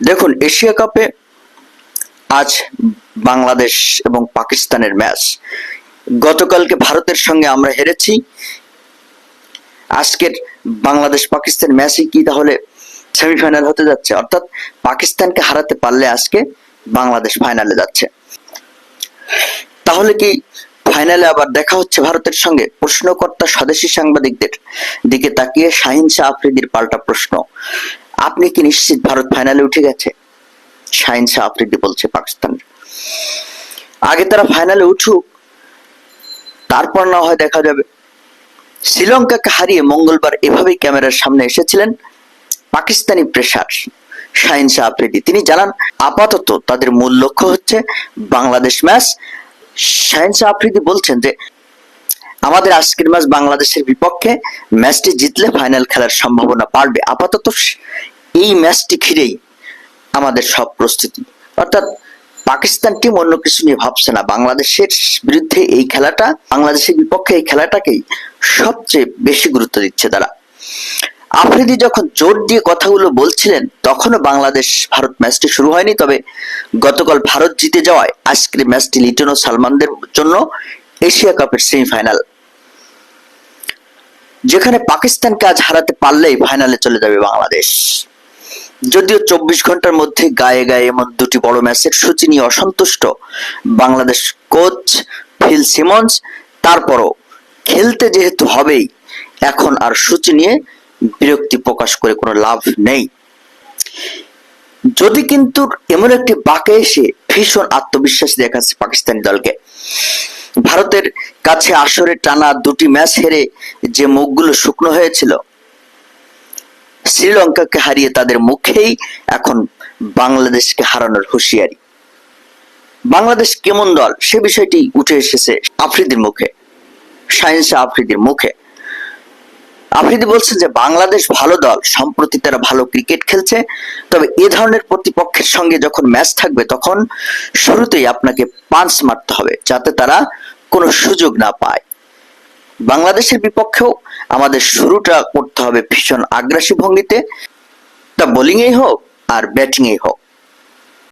দেখুন, এশিয়া কাপে আজ বাংলাদেশ এবং পাকিস্তানের ম্যাচ। গতকালকে ভারতের সঙ্গে আমরা হেরেছি। আজকের বাংলাদেশ পাকিস্তান ম্যাচই কি তাহলে সেমিফাইনাল হতে যাচ্ছে? অর্থাৎ পাকিস্তানকে হারাতে পারলে আজকে বাংলাদেশ ফাইনালে যাচ্ছে। তাহলে কি ফাইনালে আবার দেখা হচ্ছে ভারতের সঙ্গে? প্রশ্নকর্তা স্বদেশী সাংবাদিকদের দিকে তাকিয়ে শাহিন শাহ আফ্রিদির পাল্টা প্রশ্ন। আপনি কি নিশ্চিত ভারত ফাইনালে উঠে গেছে? শাহিন শাহ আফ্রিদি বলছে পাকিস্তান। আগে তারা ফাইনালে উঠুক, তারপর না হয় দেখা যাবে। শ্রীলঙ্কাকে হারিয়ে মঙ্গলবার এভাবেই ক্যামেরার সামনে এসেছিলেন পাকিস্তানি প্রেসার শাহিন শাহ আফ্রিদি। তিনি জানান, আপাতত তাদের মূল লক্ষ্য হচ্ছে বাংলাদেশ ম্যাচ শাহিন শাহ আফ্রিদি বলছেন যে, আমাদের আজকের ম্যাচ বাংলাদেশের বিপক্ষে ম্যাচটি জিতলে ফাইনাল খেলার সম্ভাবনা বাড়বে। আপাতত এই ম্যাচটি ঘিরেই আমাদের সব প্রস্তুতি। অর্থাৎ পাকিস্তান টিম অন্য কিছু নিয়ে ভাবছে না। বাংলাদেশের বিরুদ্ধে এই খেলাটা, বাংলাদেশের বিপক্ষে এই খেলাটাকেই সবচেয়ে বেশি গুরুত্ব দিচ্ছে তারা। আফ্রিদি যখন জোর দিয়ে কথাগুলো বলছিলেন, তখনও বাংলাদেশ ভারত ম্যাচটি শুরু হয়নি। তবে গতকাল ভারত জিতে যাওয়ায় আজকের ম্যাচটি লিটন ও সালমানদের জন্য এশিয়া কাপের সেমিফাইনাল। যেখানে পাকিস্তানকে আজ হারাতে পারলেই ফাইনালে চলে যাবে বাংলাদেশ। যদিও চব্বিশ ঘণ্টার মধ্যে গায়ে গায়ে এমন দুটি বড় ম্যাচের সূচি নিয়ে অসন্তুষ্ট বাংলাদেশ কোচ ফিল সিমন্স, তারপরও খেলতে যেহেতু হবেই, এখন আর সূচি নিয়ে বিরক্তি প্রকাশ করে কোনো লাভ নেই। যদি কিন্তু এমন একটি বাঁকে এসে ভীষণ আত্মবিশ্বাস দেখাচ্ছে পাকিস্তানি দলকে, ভারতের কাছে আসরে টানা দুটি ম্যাচ হেরে যে মুখগুলো শুকনো হয়েছিল শ্রীলঙ্কাকে হারিয়ে তাদের মুখেই এখন বাংলাদেশকে হারানোর হুঁশিয়ারি। বাংলাদেশ কেমন দল? সে বিষয়টি উঠে এসেছে আফ্রিদির মুখে সায়েন্স আফ্রিদির মুখে। আফ্রিদি বলছেন যে, বাংলাদেশ ভালো দল, সম্প্রতি তারা ভালো ক্রিকেট খেলছে, তবে এ ধরনের প্রতিপক্ষের সঙ্গে যখন ম্যাচ থাকবে, তখন শুরুতেই আপনাকে পাঞ্চ মারতে হবে, যাতে তারা কোনো সুযোগ না পায়। বাংলাদেশের বিপক্ষেও আমাদের শুরুটা করতে হবে ভীষণ আগ্রাসী ভঙ্গিতে। তা বোলিংয়েই হোক আর ব্যাটিংয়েই হোক।